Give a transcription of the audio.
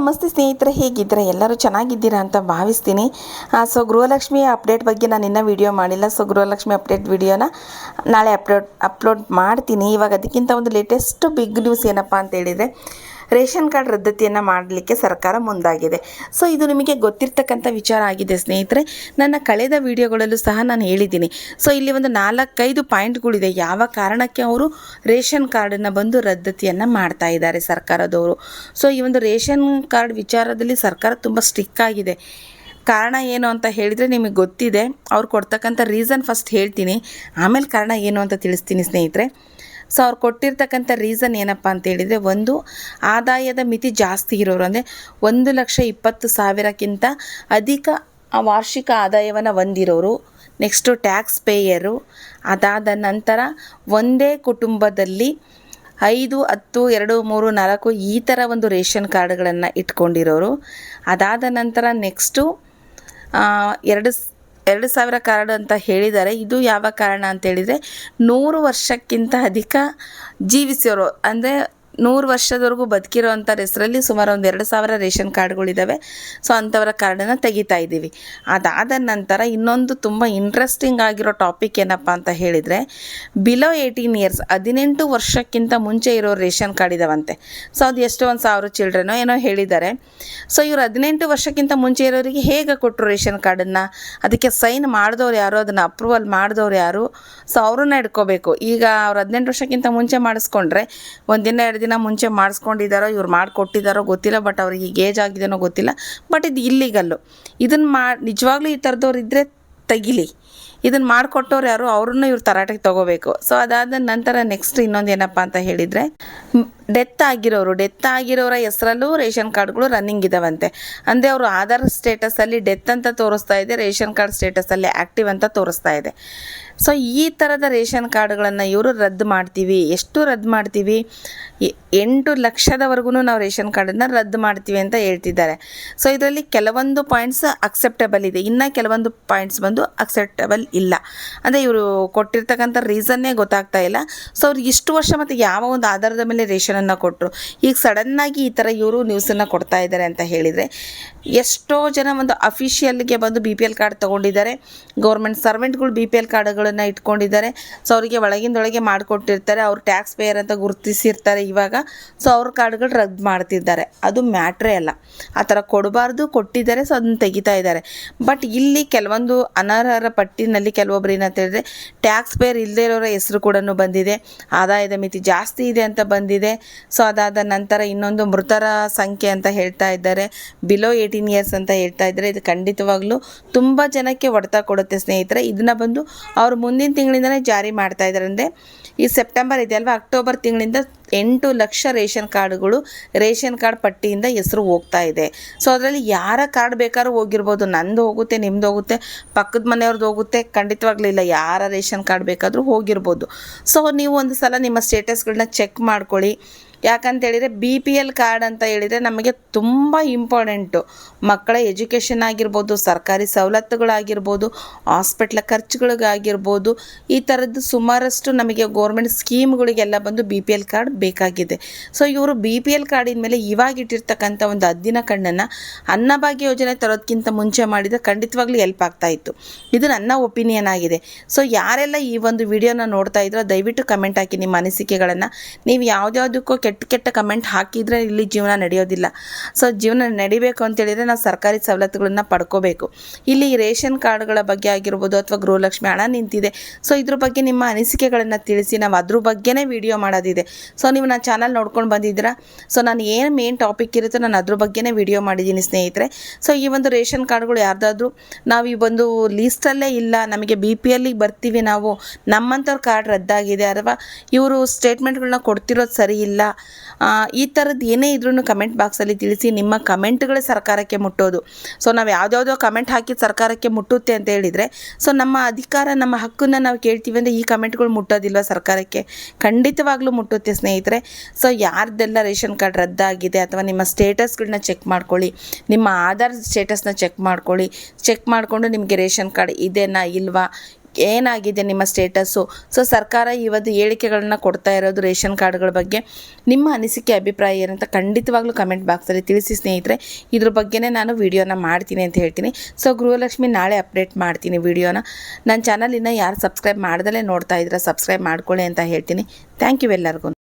ನಮಸ್ತೆ ಸ್ನೇಹಿತರೆ, ಹೇಗಿದ್ದೀರಾ? ಎಲ್ಲರೂ ಚೆನ್ನಾಗಿದ್ದೀರಾ ಅಂತ ಭಾವಿಸ್ತೀನಿ. ಸೊ ಗೃಹಲಕ್ಷ್ಮಿ ಅಪ್ಡೇಟ್ ಬಗ್ಗೆ ನಾನು ಇನ್ನೂ ವಿಡಿಯೋ ಮಾಡಿಲ್ಲ. ಸೊ ಗೃಹಲಕ್ಷ್ಮಿ ಅಪ್ಡೇಟ್ ವಿಡಿಯೋನ ನಾಳೆ ಅಪ್ಲೋಡ್ ಅಪ್ಲೋಡ್ ಮಾಡ್ತೀನಿ. ಇವಾಗ ಅದಕ್ಕಿಂತ ಒಂದು ಲೇಟೆಸ್ಟ್ ಬಿಗ್ ನ್ಯೂಸ್ ಏನಪ್ಪ ಅಂತ ಹೇಳಿದರೆ ರೇಷನ್ ಕಾರ್ಡ್ ರದ್ದತಿಯನ್ನು ಮಾಡಲಿಕ್ಕೆ ಸರ್ಕಾರ ಮುಂದಾಗಿದೆ. ಸೊ ಇದು ನಿಮಗೆ ಗೊತ್ತಿರ್ತಕ್ಕಂಥ ವಿಚಾರ ಆಗಿದೆ ಸ್ನೇಹಿತರೆ. ನನ್ನ ಕಳೆದ ವಿಡಿಯೋಗಳಲ್ಲೂ ಸಹ ನಾನು ಹೇಳಿದ್ದೀನಿ. ಸೊ ಇಲ್ಲಿ ಒಂದು ನಾಲ್ಕೈದು ಪಾಯಿಂಟ್ಗಳಿದೆ ಯಾವ ಕಾರಣಕ್ಕೆ ಅವರು ರೇಷನ್ ಕಾರ್ಡನ್ನು ಬಂದು ರದ್ದತಿಯನ್ನು ಮಾಡ್ತಾ ಇದ್ದಾರೆ ಸರ್ಕಾರದವರು? ಸೊ ಈ ಒಂದು ರೇಷನ್ ಕಾರ್ಡ್ ವಿಚಾರದಲ್ಲಿ ಸರ್ಕಾರ ತುಂಬ ಸ್ಟ್ರಿಕ್ ಆಗಿದೆ. ಕಾರಣ ಏನು ಅಂತ ಹೇಳಿದರೆ ನಿಮಗೆ ಗೊತ್ತಿದೆ. ಅವ್ರು ಕೊಡ್ತಕ್ಕಂಥ ರೀಸನ್ ಫಸ್ಟ್ ಹೇಳ್ತೀನಿ. ಆಮೇಲೆ ಕಾರಣ ಏನು ಅಂತ ತಿಳಿಸ್ತೀನಿ ಸ್ನೇಹಿತರೆ. ಸೊ ಅವ್ರು ಕೊಟ್ಟಿರ್ತಕ್ಕಂಥ ರೀಸನ್ ಏನಪ್ಪ ಅಂತ ಹೇಳಿದರೆ, ಒಂದು ಆದಾಯದ ಮಿತಿ ಜಾಸ್ತಿ ಇರೋರು ಅಂದರೆ ಒಂದು ಲಕ್ಷ ಇಪ್ಪತ್ತು ಸಾವಿರಕ್ಕಿಂತ ಅಧಿಕ ವಾರ್ಷಿಕ ಆದಾಯವನ್ನು ಹೊಂದಿರೋರು ನೆಕ್ಸ್ಟು ಟ್ಯಾಕ್ಸ್ ಪೇಯರು ಅದಾದ ನಂತರ ಒಂದೇ ಕುಟುಂಬದಲ್ಲಿ ಐದು, ಹತ್ತು, ಎರಡು, ಮೂರು, ನಾಲ್ಕು ಈ ಥರ ಒಂದು ರೇಷನ್ ಕಾರ್ಡ್ಗಳನ್ನು ಇಟ್ಕೊಂಡಿರೋರು. ಅದಾದ ನಂತರ ನೆಕ್ಸ್ಟು ಎರಡು ಎರಡು ಸಾವಿರ ಕಾರ್ಡ್ ಅಂತ ಹೇಳಿದ್ದಾರೆ. ಇದು ಯಾವ ಕಾರಣ ಅಂತ ಹೇಳಿದರೆ ನೂರು ವರ್ಷಕ್ಕಿಂತ ಅಧಿಕ ಜೀವಿಸಿರೋ ಅಂದರೆ ನೂರು ವರ್ಷದವರೆಗೂ ಬದುಕಿರೋ ಅಂಥವ್ರ ಹೆಸರಲ್ಲಿ ಸುಮಾರು ಒಂದು ಎರಡು ಸಾವಿರ ರೇಷನ್ ಕಾರ್ಡ್ಗಳಿದ್ದಾವೆ ಸೊ ಅಂಥವರ ಕಾರ್ಡನ್ನು ತೆಗಿತಾ ಇದ್ದೀವಿ. ಅದಾದ ನಂತರ ಇನ್ನೊಂದು ತುಂಬ ಇಂಟ್ರೆಸ್ಟಿಂಗ್ ಆಗಿರೋ ಟಾಪಿಕ್ ಏನಪ್ಪ ಅಂತ ಹೇಳಿದರೆ ಬಿಲೋ ಏಯ್ಟೀನ್ ಇಯರ್ಸ್ ಹದಿನೆಂಟು ವರ್ಷಕ್ಕಿಂತ ಮುಂಚೆ ಇರೋ ರೇಷನ್ ಕಾರ್ಡ್ ಇದಾವಂತೆ. ಸೊ ಅದು ಎಷ್ಟೋ ಒಂದು ಸಾವಿರ ಚಿಲ್ಡ್ರನೋ ಏನೋ ಹೇಳಿದ್ದಾರೆ. ಸೊ ಇವರು ಹದಿನೆಂಟು ವರ್ಷಕ್ಕಿಂತ ಮುಂಚೆ ಇರೋರಿಗೆ ಹೇಗೆ ಕೊಟ್ಟರು ರೇಷನ್ ಕಾರ್ಡನ್ನು ಅದಕ್ಕೆ ಸೈನ್ ಮಾಡಿದವ್ರು ಯಾರು, ಅದನ್ನು ಅಪ್ರೂವಲ್ ಮಾಡಿದವ್ರು ಯಾರು? ಸೊ ಅವ್ರನ್ನ ಇಟ್ಕೋಬೇಕು ಈಗ ಅವ್ರು ಹದಿನೆಂಟು ವರ್ಷಕ್ಕಿಂತ ಮುಂಚೆ ಮಾಡಿಸ್ಕೊಂಡ್ರೆ ಒಂದಿನ ಎರಡು ದಿನ ಮುಂಚೆ ಮಾಡಿಸ್ಕೊಂಡಿದ್ದಾರೋ, ಇವ್ರು ಮಾಡಿಕೊಟ್ಟಿದ್ದಾರೋ ಗೊತ್ತಿಲ್ಲ ಬಟ್ ಅವ್ರಿಗೆ ಈಗ ಏಜ್ ಆಗಿದೆನೋ ಗೊತ್ತಿಲ್ಲ. ಬಟ್ ಇದು ಇಲ್ಲಿಗಲ್ಲು ಇದನ್ನು ಮಾ, ನಿಜವಾಗ್ಲೂ ಈ ಥರದವ್ರು ಇದ್ದರೆ ತೆಗಿಲಿ. ಇದನ್ನು ಮಾಡಿಕೊಟ್ಟವ್ರು ಯಾರು, ಅವ್ರನ್ನ ಇವ್ರು ತರಾಟೆಗೆ ತೊಗೋಬೇಕು. ಸೊ ಅದಾದ ನಂತರ ನೆಕ್ಸ್ಟ್ ಇನ್ನೊಂದು ಏನಪ್ಪ ಅಂತ ಹೇಳಿದರೆ ಡೆತ್ ಆಗಿರೋರು ಡೆತ್ ಆಗಿರೋರ ಹೆಸರಲ್ಲೂ ರೇಷನ್ ಕಾರ್ಡ್ಗಳು ರನ್ನಿಂಗ್ ಇದಾವಂತೆ. ಅಂದರೆ ಅವರು ಆಧಾರ್ ಸ್ಟೇಟಸಲ್ಲಿ ಡೆತ್ ಅಂತ ತೋರಿಸ್ತಾ ಇದೆ, ರೇಷನ್ ಕಾರ್ಡ್ ಸ್ಟೇಟಸಲ್ಲಿ ಆ್ಯಕ್ಟಿವ್ ಅಂತ ತೋರಿಸ್ತಾ ಇದೆ. ಸೊ ಈ ಥರದ ರೇಷನ್ ಕಾರ್ಡ್ಗಳನ್ನು ಇವರು ರದ್ದು ಮಾಡ್ತೀವಿ. ಎಷ್ಟು ರದ್ದು ಮಾಡ್ತೀವಿ? ಎಂಟು ಲಕ್ಷದವರೆಗೂ ನಾವು ರೇಷನ್ ಕಾರ್ಡನ್ನು ರದ್ದು ಮಾಡ್ತೀವಿ ಅಂತ ಹೇಳ್ತಿದ್ದಾರೆ. ಸೊ ಇದರಲ್ಲಿ ಕೆಲವೊಂದು ಪಾಯಿಂಟ್ಸ್ ಅಕ್ಸೆಪ್ಟಬಲ್ ಇದೆ. ಇನ್ನು ಕೆಲವೊಂದು ಪಾಯಿಂಟ್ಸ್ ಬಂದು ಅಕ್ಸೆಪ್ಟಬಲ್ ಇಲ್ಲ. ಅಂದರೆ ಇವರು ಕೊಟ್ಟಿರ್ತಕ್ಕಂಥ ರೀಸನ್ನೇ ಗೊತ್ತಾಗ್ತಾ ಇಲ್ಲ. ಸೊ ಅವ್ರಿಗೆ ಇಷ್ಟು ವರ್ಷ ಮತ್ತು ಯಾವ ಒಂದು ಆಧಾರದ ಮೇಲೆ ರೇಷನನ್ನು ಕೊಟ್ಟರು ಈಗ ಸಡನ್ನಾಗಿ ಈ ಥರ ಇವರು ನ್ಯೂಸನ್ನು ಕೊಡ್ತಾ ಇದ್ದಾರೆ ಅಂತ ಹೇಳಿದರೆ, ಎಷ್ಟೋ ಜನ ಒಂದು ಅಫಿಷಿಯಲ್ಗೆ ಬಂದು ಬಿ ಪಿ ಎಲ್ ಕಾರ್ಡ್ ತೊಗೊಂಡಿದ್ದಾರೆ. ಗೌರ್ಮೆಂಟ್ ಸರ್ವೆಂಟ್ಗಳು ಬಿ ಪಿ ಎಲ್ ಕಾರ್ಡ್ಗಳನ್ನು ಇಟ್ಕೊಂಡಿದ್ದಾರೆ. ಸೊ ಅವರಿಗೆ ಒಳಗಿಂದೊಳಗೆ ಮಾಡಿಕೊಟ್ಟಿರ್ತಾರೆ. ಅವ್ರು ಟ್ಯಾಕ್ಸ್ ಪೇಯರ್ ಅಂತ ಗುರುತಿಸಿರ್ತಾರೆ ಇವಾಗ. ಸೊ ಅವ್ರ ಕಾರ್ಡ್ಗಳು ರದ್ದು ಮಾಡ್ತಿದ್ದಾರೆ. ಅದು ಮ್ಯಾಟ್ರೇ ಅಲ್ಲ. ಆ ಥರ ಕೊಡಬಾರ್ದು, ಕೊಟ್ಟಿದ್ದಾರೆ. ಸೊ ಅದನ್ನ ತೆಗಿತಾ ಇದ್ದಾರೆ. ಬಟ್ ಇಲ್ಲಿ ಕೆಲವೊಂದು ಅನರ್ಹರ ಪಟ್ಟಿನಲ್ಲಿ ಕೆಲವೊಬ್ರು ಏನಂತ ಹೇಳಿದ್ರೆ ಟ್ಯಾಕ್ಸ್ ಪೇಯರ್ ಇಲ್ಲದೇ ಇರೋರ ಹೆಸರು ಕೂಡ ಬಂದಿದೆ. ಆದಾಯದ ಮಿತಿ ಜಾಸ್ತಿ ಇದೆ ಅಂತ ಬಂದಿದೆ. ಸೊ ಅದಾದ ನಂತರ ಇನ್ನೊಂದು ಮೃತರ ಸಂಖ್ಯೆ ಅಂತ ಹೇಳ್ತಾ ಇದ್ದಾರೆ. ಬಿಲೋ ಏಯ್ಟೀನ್ ಇಯರ್ಸ್ ಅಂತ ಹೇಳ್ತಾ ಇದ್ದಾರೆ ಇದು ಖಂಡಿತವಾಗ್ಲೂ ತುಂಬ ಜನಕ್ಕೆ ಹೊಡೆತ ಕೊಡುತ್ತೆ ಸ್ನೇಹಿತರೆ. ಇದನ್ನ ಬಂದು ಅವರು ಮುಂದಿನ ತಿಂಗಳಿಂದಲೇ ಜಾರಿ ಮಾಡ್ತಾ ಇದ್ದಾರೆ. ಅಂದರೆ ಈ ಸೆಪ್ಟೆಂಬರ್ ಇದೆ ಅಲ್ವಾ ಅಕ್ಟೋಬರ್ ತಿಂಗಳಿಂದ ಎಂಟು ಲಕ್ಷ ರೇಷನ್ ಕಾರ್ಡ್ಗಳು ರೇಷನ್ ಕಾರ್ಡ್ ಪಟ್ಟಿಯಿಂದ ಹೆಸರು ಹೋಗ್ತಾ ಇದೆ. ಸೊ, ಅದರಲ್ಲಿ ಯಾರ ಕಾರ್ಡ್ ಬೇಕಾದ್ರೂ ಹೋಗಿರ್ಬೋದು. ನಂದು ಹೋಗುತ್ತೆ, ನಿಮ್ದು ಹೋಗುತ್ತೆ, ಪಕ್ಕದ ಮನೆಯವ್ರದ್ದು ಹೋಗುತ್ತೆ. ಖಂಡಿತವಾಗ್ಲಿಲ್ಲ ಯಾರ ರೇಷನ್ ಕಾರ್ಡ್ ಬೇಕಾದರೂ ಹೋಗಿರ್ಬೋದು. ಸೊ, ನೀವು ಒಂದು ಸಲ ನಿಮ್ಮ ಸ್ಟೇಟಸ್ಗಳನ್ನ ಚೆಕ್ ಮಾಡ್ಕೊಳ್ಳಿ. ಯಾಕಂತ ಹೇಳಿದರೆ ಬಿ ಪಿ ಎಲ್ ಕಾರ್ಡ್ ಅಂತ ಹೇಳಿದರೆ ನಮಗೆ ತುಂಬ ಇಂಪಾರ್ಟೆಂಟು ಮಕ್ಕಳ ಎಜುಕೇಷನ್ ಆಗಿರ್ಬೋದು, ಸರ್ಕಾರಿ ಸವಲತ್ತುಗಳಾಗಿರ್ಬೋದು ಹಾಸ್ಪಿಟ್ಲ ಖರ್ಚುಗಳಿಗಾಗಿರ್ಬೋದು, ಈ ಥರದ್ದು ಸುಮಾರಷ್ಟು ನಮಗೆ ಗೋರ್ಮೆಂಟ್ ಸ್ಕೀಮ್ಗಳಿಗೆಲ್ಲ ಬಂದು ಬಿ ಪಿ ಎಲ್ ಕಾರ್ಡ್ ಬೇಕಾಗಿದೆ. ಸೊ ಇವರು ಬಿ ಪಿ ಎಲ್ ಕಾರ್ಡಿನ ಮೇಲೆ ಇವಾಗ ಇಟ್ಟಿರ್ತಕ್ಕಂಥ ಒಂದು ಹದ್ದಿನ ಕಣ್ಣನ್ನು ಅನ್ನಭಾಗ್ಯ ಯೋಜನೆ ತರೋದಕ್ಕಿಂತ ಮುಂಚೆ ಮಾಡಿದರೆ ಖಂಡಿತವಾಗ್ಲೂ ಹೆಲ್ಪ್ ಆಗ್ತಾ ಇತ್ತು. ಇದು ನನ್ನ ಒಪಿನಿಯನ್ ಆಗಿದೆ. ಸೊ ಯಾರೆಲ್ಲ ಈ ಒಂದು ವಿಡಿಯೋನ ನೋಡ್ತಾ ಇದ್ರೋ ದಯವಿಟ್ಟು ಕಮೆಂಟ್ ಹಾಕಿ ನಿಮ್ಮ ಅನಿಸಿಕೆಗಳನ್ನು. ನೀವು ಯಾವುದ್ಯಾವುದಕ್ಕೂ ಕೆಟ್ಟ ಕೆಟ್ಟ ಕಮೆಂಟ್ ಹಾಕಿದರೆ ಇಲ್ಲಿ ಜೀವನ ನಡೆಯೋದಿಲ್ಲ. ಸೊ ಜೀವನ ನಡಿಬೇಕು ಅಂತೇಳಿದರೆ ನಾವು ಸರ್ಕಾರಿ ಸವಲತ್ತುಗಳನ್ನ ಪಡ್ಕೋಬೇಕು. ಇಲ್ಲಿ ರೇಷನ್ ಕಾರ್ಡ್ಗಳ ಬಗ್ಗೆ ಆಗಿರ್ಬೋದು ಅಥವಾ ಗೃಹಲಕ್ಷ್ಮಿ ಹಣ ನಿಂತಿದೆ. ಸೊ ಇದ್ರ ಬಗ್ಗೆ ನಿಮ್ಮ ಅನಿಸಿಕೆಗಳನ್ನು ತಿಳಿಸಿ. ನಾವು ಅದ್ರ ಬಗ್ಗೆನೇ ವಿಡಿಯೋ ಮಾಡೋದಿದೆ. ಸೊ ನೀವು ನನ್ನ ಚಾನಲ್ ನೋಡ್ಕೊಂಡು ಬಂದಿದ್ದೀರಾ? ಸೊ ನಾನು ಏನು ಮೇನ್ ಟಾಪಿಕ್ ಇರುತ್ತೋ ನಾನು ಅದ್ರ ಬಗ್ಗೆನೇ ವಿಡಿಯೋ ಮಾಡಿದ್ದೀನಿ ಸ್ನೇಹಿತರೆ. ಸೊ ಈ ಒಂದು ರೇಷನ್ ಕಾರ್ಡ್ಗಳು ಯಾರ್ದಾದ್ರೂ, ನಾವು ಈ ಒಂದು ಲೀಸ್ಟಲ್ಲೇ ಇಲ್ಲ. ನಮಗೆ ಬಿ ಪಿ ಎಲ್ಲಿಗೆ ಬರ್ತೀವಿ ನಾವು. ನಮ್ಮಂಥವ್ರ ಕಾರ್ಡ್ ರದ್ದಾಗಿದೆ. ಅಥವಾ ಇವರು ಸ್ಟೇಟ್ಮೆಂಟ್ಗಳನ್ನ ಕೊಡ್ತಿರೋದು ಸರಿ ಇಲ್ಲ. ಈ ಥರದ್ದು ಏನೇ ಇದ್ರೂ ಕಮೆಂಟ್ ಬಾಕ್ಸಲ್ಲಿ ತಿಳಿಸಿ ನಿಮ್ಮ ಕಮೆಂಟ್ಗಳೇ ಸರ್ಕಾರಕ್ಕೆ ಮುಟ್ಟೋದು. ಸೊ ನಾವು ಯಾವುದ್ಯಾವುದೋ ಕಮೆಂಟ್ ಹಾಕಿ ಸರ್ಕಾರಕ್ಕೆ ಮುಟ್ಟುತ್ತೆ ಅಂತ ಹೇಳಿದರೆ ಸೊ ನಮ್ಮ ಅಧಿಕಾರ, ನಮ್ಮ ಹಕ್ಕನ್ನು ನಾವು ಕೇಳ್ತೀವಿ ಅಂದರೆ ಈ ಕಮೆಂಟ್ಗಳು ಮುಟ್ಟೋದಿಲ್ವ ಸರ್ಕಾರಕ್ಕೆ? ಖಂಡಿತವಾಗ್ಲೂ ಮುಟ್ಟುತ್ತೆ ಸ್ನೇಹಿತರೆ. ಸೊ ಯಾರ್ದೆಲ್ಲ ರೇಷನ್ ಕಾರ್ಡ್ ರದ್ದಾಗಿದೆ ಅಥವಾ ನಿಮ್ಮ ಸ್ಟೇಟಸ್ಗಳನ್ನ ಚೆಕ್ ಮಾಡ್ಕೊಳ್ಳಿ, ನಿಮ್ಮ ಆಧಾರ್ ಸ್ಟೇಟಸ್ನ ಚೆಕ್ ಮಾಡ್ಕೊಳ್ಳಿ, ಚೆಕ್ ಮಾಡಿಕೊಂಡು ನಿಮಗೆ ರೇಷನ್ ಕಾರ್ಡ್ ಇದೆನಾ ಇಲ್ವಾ? ಏನಾಗಿದೆ ನಿಮ್ಮ ಸ್ಟೇಟಸ್ಸು ಸೊ ಸರ್ಕಾರ ಇವತ್ತು ಹೇಳಿಕೆಗಳನ್ನ ಕೊಡ್ತಾ ಇರೋದು ರೇಷನ್ ಕಾರ್ಡ್ಗಳ ಬಗ್ಗೆ. ನಿಮ್ಮ ಅನಿಸಿಕೆ, ಅಭಿಪ್ರಾಯ ಏನಂತ ಖಂಡಿತವಾಗ್ಲೂ ಕಮೆಂಟ್ ಬಾಕ್ಸಲ್ಲಿ ತಿಳಿಸಿ ಸ್ನೇಹಿತರೆ. ಇದ್ರ ಬಗ್ಗೆನೇ ನಾನು ವೀಡಿಯೋನ ಮಾಡ್ತೀನಿ ಅಂತ ಹೇಳ್ತೀನಿ. ಸೊ ಗೃಹಲಕ್ಷ್ಮಿ ನಾಳೆ ಅಪ್ಡೇಟ್ ಮಾಡ್ತೀನಿ ವೀಡಿಯೋನ ನನ್ನ ಚಾನಲಿನ ಯಾರು ಸಬ್ಸ್ಕ್ರೈಬ್ ಮಾಡ್ದಲೇ ನೋಡ್ತಾ ಇದ್ರೆ ಸಬ್ಸ್ಕ್ರೈಬ್ ಮಾಡ್ಕೊಳ್ಳಿ ಅಂತ ಹೇಳ್ತೀನಿ. ಥ್ಯಾಂಕ್ ಯು ಎಲ್ಲರಿಗೂ.